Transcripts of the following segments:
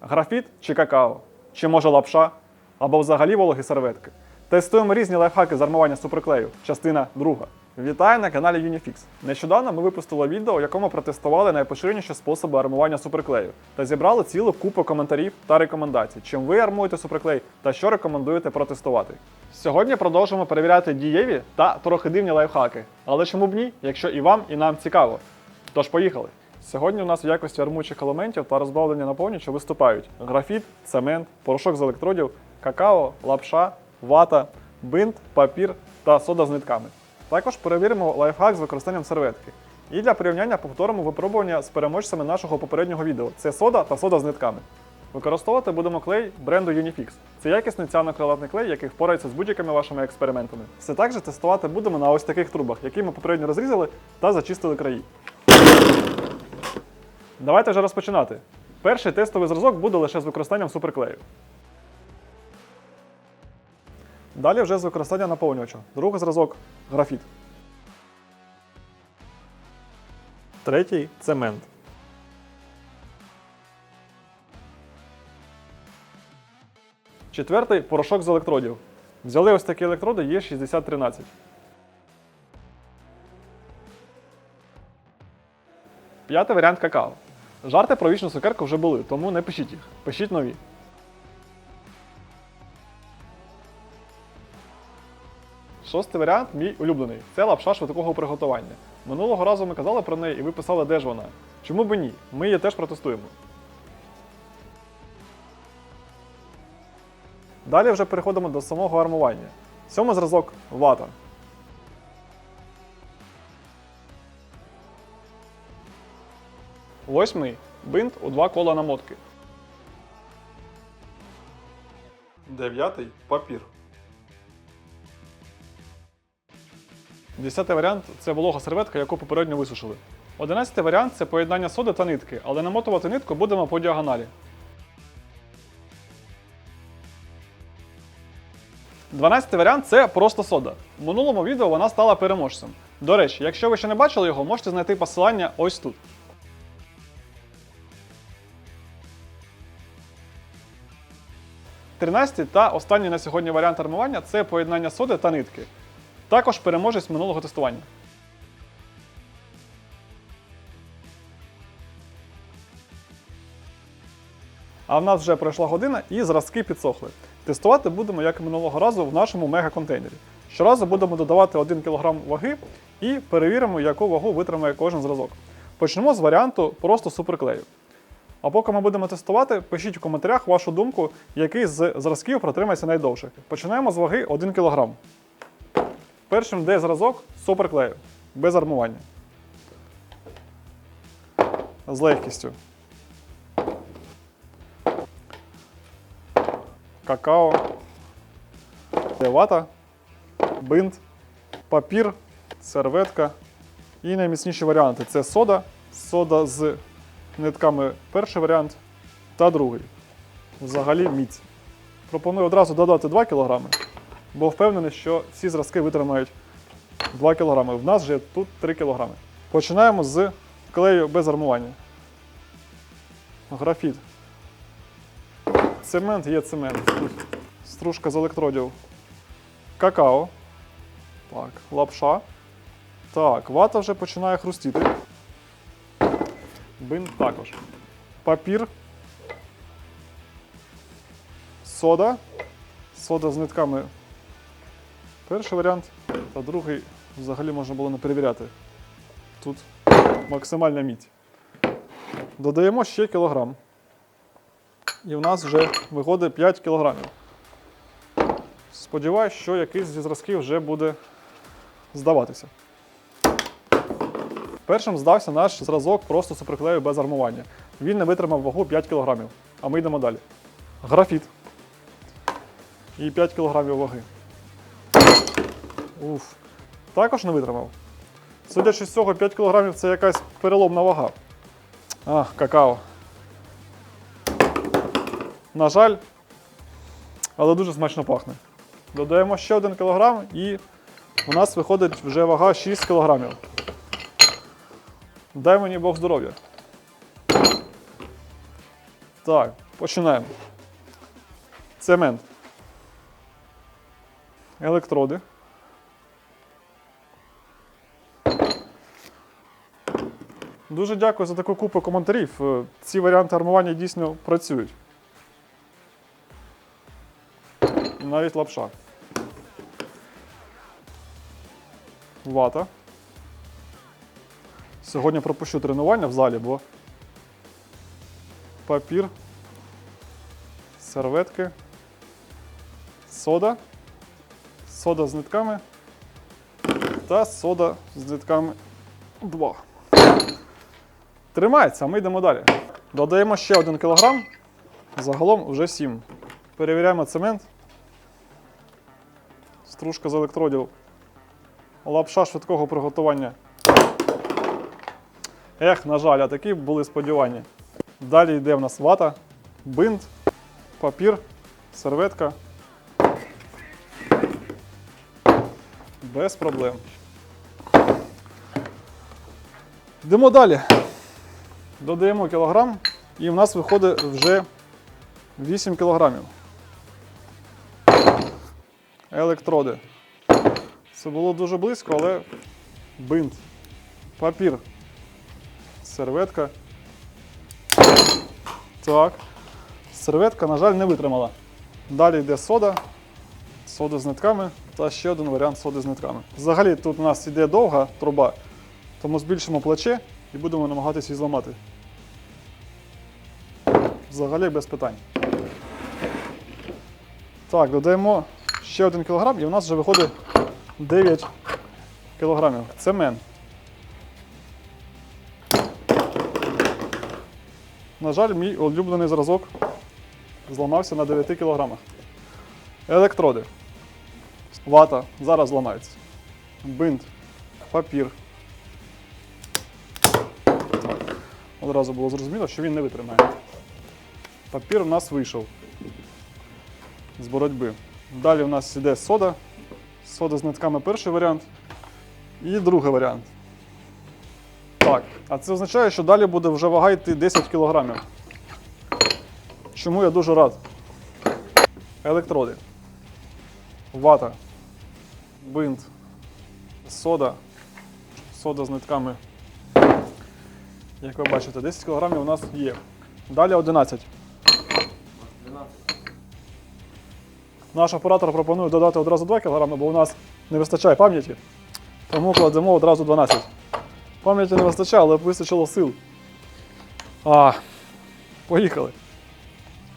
Графіт чи какао? Чи може лапша? Або взагалі вологі серветки? Тестуємо різні лайфхаки з армування суперклею. Частина друга. Вітаю на каналі Unifix. Нещодавно ми випустили відео, в якому протестували найпоширеніші способи армування суперклею та зібрали цілу купу коментарів та рекомендацій, чим ви армуєте суперклей та що рекомендуєте протестувати. Сьогодні продовжимо перевіряти дієві та трохи дивні лайфхаки. Але чому б ні, якщо і вам, і нам цікаво. Тож поїхали. Сьогодні у нас в якості армуючих елементів та розбавлення наповнювача виступають графіт, цемент, порошок з електродів, какао, лапша, вата, бинт, папір та сода з нитками. Також перевіримо лайфхак з використанням серветки. І для порівняння повторимо випробування з переможцями нашого попереднього відео. Це сода та сода з нитками. Використовувати будемо клей бренду Unifix. Це якісний ціанокрилатний клей, який впорається з будь-якими вашими експериментами. Все так же тестувати будемо на ось таких трубах, які ми попередньо розрізали та зачистили краї. Давайте вже розпочинати. Перший тестовий зразок буде лише з використанням суперклею. Далі вже з використанням наповнювача. Другий зразок графіт. Третій цемент. Четвертий порошок з електродів. Взяли ось такі електроди Е6013. П'ятий варіант какао. Жарти про вічну цукерку вже були, тому не пишіть їх. Пишіть нові. Шостий варіант мій улюблений. Це лапша швидкого приготування. Минулого разу ми казали про неї і ви писали, де ж вона. Чому б ні? Ми її теж протестуємо. Далі вже переходимо до самого армування. Сьомий зразок вата. Восьмий бинт у два кола намотки. Дев'ятий папір. Десятий варіант це волога серветка, яку попередньо висушили. Одинадцятий варіант це поєднання соди та нитки, але намотувати нитку будемо по діагоналі. 12 варіант це просто сода. В минулому відео вона стала переможцем. До речі, якщо ви ще не бачили його, можете знайти посилання ось тут. Тринадцятий та останній на сьогодні варіант армування це поєднання соди та нитки. Також переможець минулого тестування. А в нас вже пройшла година і зразки підсохли. Тестувати будемо, як і минулого разу, в нашому мега-контейнері. Щоразу будемо додавати 1 кг ваги і перевіримо, яку вагу витримає кожен зразок. Почнемо з варіанту просто суперклею. А поки ми будемо тестувати, пишіть у коментарях вашу думку, який з зразків протримається найдовше. Починаємо з ваги 1 кг. Першим йде зразок суперклею, без армування. З легкістю. какао, вата, бинт, папір, серветка. І найміцніші варіанти це сода, сода з нитками перший варіант та другий. Взагалі міць. Пропоную одразу додати 2 кг, бо впевнений, що всі зразки витримають 2 кг. В нас вже тут 3 кг. Починаємо з клею без армування. Графіт. Цемент є цемент. Тут стружка з електродів. Какао. Так, лапша. Так, вата вже починає хрустіти. Бинт також. Папір. Сода. Сода з нитками. Перший варіант, а другий взагалі можна було не перевіряти. Тут максимальна мідь. Додаємо ще кілограм. І в нас вже виходить 5 кілограмів. Сподіваюсь, що якийсь зі зразків вже буде здаватися. Першим здався наш зразок просто суперклею без армування. Він не витримав вагу 5 кг. А ми йдемо далі. Графіт. І 5 кг ваги. Уф. Також не витримав. Судячи з цього, 5 кг це якась переломна вага. Ах, какао. На жаль, але дуже смачно пахне. Додаємо ще 1 кг і у нас виходить вже вага 6 кг. Дай мені Бог здоров'я. Так, Починаємо. Цемент. Електроди. Дуже дякую за таку купу коментарів. Е, Ці варіанти армування дійсно працюють. Навіть лапша. Вата. Сьогодні пропущу тренування в залі, бо папір, серветки, сода, сода з нитками та сода з нитками 2. Тримається, ми йдемо далі. Додаємо ще 1 кг, загалом вже 7. Перевіряємо цемент. Стружка з електродів. Лапша швидкого приготування. Ех, на жаль, а такі були сподівання. Далі йде в нас вата, бинт, папір, серветка. Без проблем. Йдемо далі. Додаємо кілограм, і в нас виходить вже 8 кілограмів. Електроди. Це було дуже близько, але бинт, папір, серветка. Так. Серветка, на жаль, не витримала. Далі йде сода, сода з нитками та ще один варіант соди з нитками. Взагалі тут у нас йде довга труба, тому збільшимо плече і будемо намагатися її зламати. Взагалі без питань. Так, додаємо ще 1 кг і у нас вже виходить 9 кілограмів. Цемент. На жаль, мій улюблений зразок зламався на 9 кілограмах. Електроди. Вата зараз зламається. Бинт, папір. Одразу було зрозуміло, що він не витримає. Папір у нас вийшов з боротьби. Далі у нас іде сода. Сода з нитками перший варіант. І другий варіант. А це означає, що далі буде вже вага йти 10 кг. Чому я дуже рад. Електроди. Вата. Бинт. Сода. Сода з нитками. Як ви бачите, 10 кг у нас є. Далі 11. Наш оператор пропонує додати одразу 2 кг, бо у нас не вистачає пам'яті. Тому кладемо одразу 12. Пам'яті не вистачає, але вистачило сил. А, поїхали.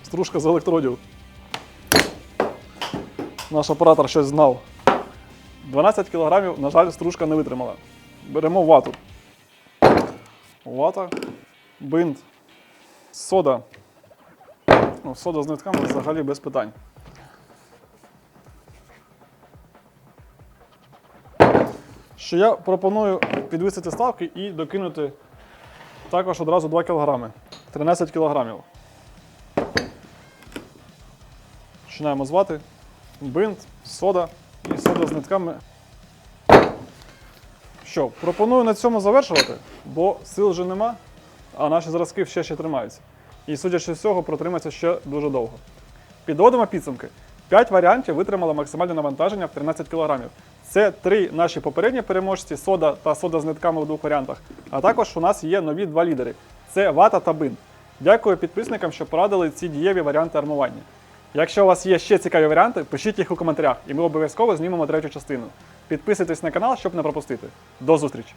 Стружка з електродів. Наш оператор щось знав. 12 кг, на жаль, стружка не витримала. Беремо вату. Вата, бинт, сода. Ну, сода з нитками взагалі без питань. Що я пропоную підвисити ставки і докинути також одразу 2 кг. 13 кг. Починаємо звати. Бинт, сода і сода з нитками. Що, пропоную на цьому завершувати, бо сил вже нема, а наші зразки ще ще тримаються. І судячи з цього, протриматься ще дуже довго. Підводимо підсумки. 5 варіантів витримали максимальне навантаження в 13 кг. Це три наші попередні переможці сода та сода з нитками у двох варіантах. А також у нас є нові два лідери: це вата та бин. Дякую підписникам, що порадили ці дієві варіанти армування. Якщо у вас є ще цікаві варіанти, пишіть їх у коментарях, і ми обов'язково знімемо третю частину. Підписуйтесь на канал, щоб не пропустити. До зустрічі!